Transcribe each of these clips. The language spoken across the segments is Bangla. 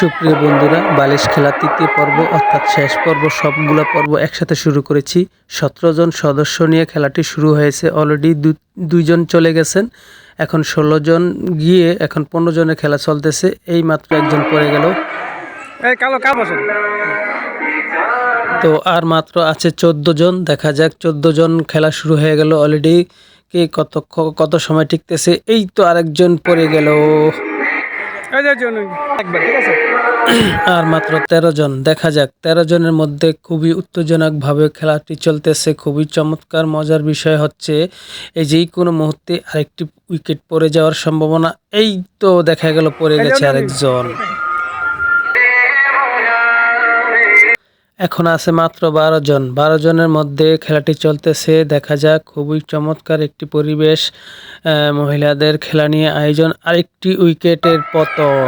সুপ্রিয় বন্ধুরা বালিশ খেলা তৃতীয় পর্ব অর্থাৎ শেষ পর্ব সবগুলো পর্ব একসাথে শুরু করেছি। সতেরো জন সদস্য নিয়ে খেলাটি শুরু হয়েছে অলরেডি দুইজন চলে গেছেন। এখন ষোলো জন গিয়ে এখন পনেরো জনের খেলা চলতেছে এই মাত্র একজন পড়ে গেল। তো আর মাত্র আছে চোদ্দ জন দেখা যাক চোদ্দ জন খেলা শুরু হয়ে গেল অলরেডি কে কত কত সময় টিকতেছে এই তো আরেকজন পড়ে গেল। আর মাত্র তেরো জন। দেখা যাক তেরো জনের মধ্যে খুবই উত্তেজনকভাবে খেলাটি চলতেছে। খুবই চমৎকার মজার বিষয় হচ্ছে এই যেই কোনো মুহূর্তে আরেকটি উইকেট পড়ে যাওয়ার সম্ভাবনা এই তো দেখা গেল পড়ে গেছে আরেকজন। এখন আছে মাত্র বারো জন। বারো জনের মধ্যে খেলাটি চলতেছে। দেখা যাক খুবই চমৎকার একটি পরিবেশ মহিলাদের খেলা নিয়ে আয়োজন। আরেকটি উইকেটের পতন।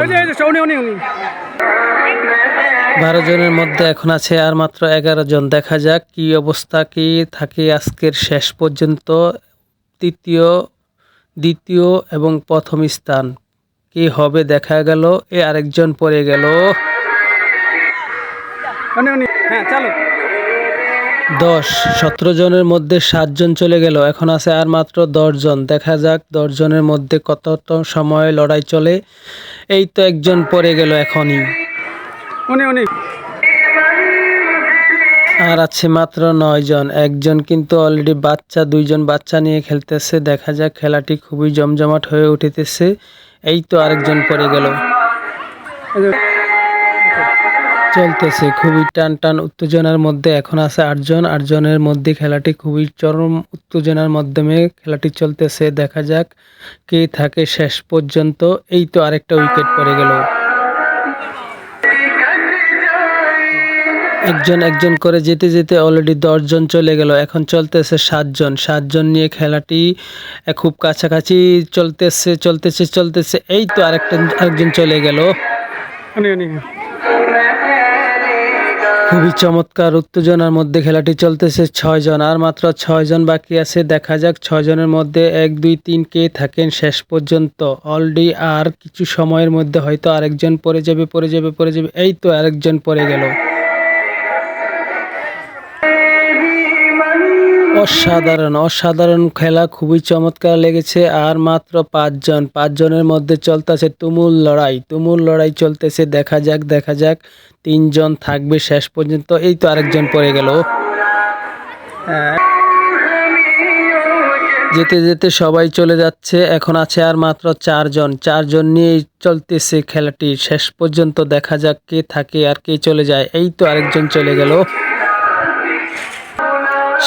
বারো জনের মধ্যে এখন আছে আর মাত্র এগারো জন। দেখা যাক কি অবস্থা কি থাকে আজকের শেষ পর্যন্ত। তৃতীয় দ্বিতীয় এবং প্রথম স্থান। কি হবে দেখা গেল। এ আরেকজন পড়ে গেল। হ্যাঁ চলো। দশ সতেরো জনের মধ্যে সাতজন চলে গেল। এখন আছে আর মাত্র দশ জন। দেখা যাক দশ জনের মধ্যে কত সময় লড়াই চলে। এই তো একজন পড়ে গেল এখনই। উনি উনি। আর আছে মাত্র নয় জন। একজন কিন্তু অলরেডি বাচ্চা দুইজন বাচ্চা নিয়ে খেলতেছে। দেখা যাক খেলাটি খুবই জমজমাট হয়ে উঠিতেছে। এই তো আরেকজন পড়ে গেল। চলতেছে। খুবই টান টান উত্তেজনার মধ্যে এখন আছে আটজন। আটজনের মধ্যে খেলাটি খুবই চরম উত্তেজনার মাধ্যমে খেলাটি চলতেছে। দেখা যাক কে থাকে শেষ পর্যন্ত। এই তো আরেকটা উইকেট পড়ে গেল। একজন একজন করে যেতে যেতে অলরেডি দশজন চলে গেল। এখন চলতেছে সাতজন। সাতজন নিয়ে খেলাটি খুব কাছাকাছি চলতেছে চলতেছে চলতেছে। এই তো আরেকটা, আরেকজন চলে গেল। খুবই চমৎকার উত্তেজনার মধ্যে খেলাটি চলতেছে ছয় জন। আর মাত্র ছয় জন বাকি আছে। দেখা যাক ছয় জনের মধ্যে এক, দুই, তিন কে থাকেন শেষ পর্যন্ত। অলরেডি আর কিছু সময়ের মধ্যে হয়তো আরেকজন পরে যাবে পরে যাবে পরে যাবে। এই তো আরেকজন পরে গেল। অসাধারণ অসাধারণ খেলা খুবই চমৎকার লেগেছে। আর মাত্র পাঁচজন, পাঁচজনের মধ্যে চলতেছে তুমুল লড়াই তুমুল লড়াই চলতেছে। দেখা যাক দেখা যাক, তিনজন থাকবে শেষ পর্যন্ত। এই তো আরেকজন পড়ে গেল। যেতে যেতে সবাই চলে যাচ্ছে। এখন আছে আর মাত্র চারজন। চারজন নিয়েই চলতেছে খেলাটি। শেষ পর্যন্ত দেখা যাক কে থাকে আর কে চলে যায়। এই তো আরেকজন চলে গেল।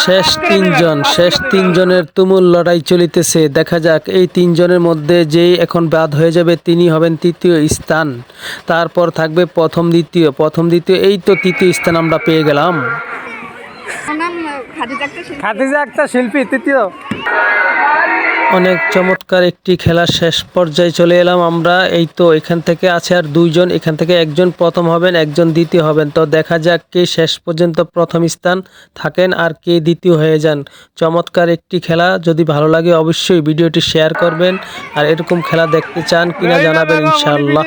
শেষ তিনজন শেষ তিনজনের তুমুল লড়াই চলিতেছে। দেখা যাক এই তিনজনের মধ্যে যেই এখন বাদ হয়ে যাবে তিনি হবেন তৃতীয় স্থান। তারপর থাকবে প্রথম দ্বিতীয়। প্রথম দ্বিতীয় এই তো তৃতীয় স্থান আমরা পেয়ে গেলাম। খাদিজা আক্তার খাদিজা একটা শিল্পী তৃতীয়। অনেক চমৎকার একটি খেলার শেষ পর্যায়ে চলে এলাম আমরা। এই তো এখান থেকে আছে আর দুইজন এখান থেকে একজন প্রথম হবেন একজন দ্বিতীয় হবেন। তো দেখা যাক কে শেষ পর্যন্ত প্রথম স্থান থাকেন আর কে দ্বিতীয় হয়ে যান। চমৎকার একটি খেলা যদি ভালো লাগে অবশ্যই ভিডিওটি শেয়ার করবেন। আর এরকম খেলা দেখতে চান কিনা জানাবেন ইনশাআল্লাহ।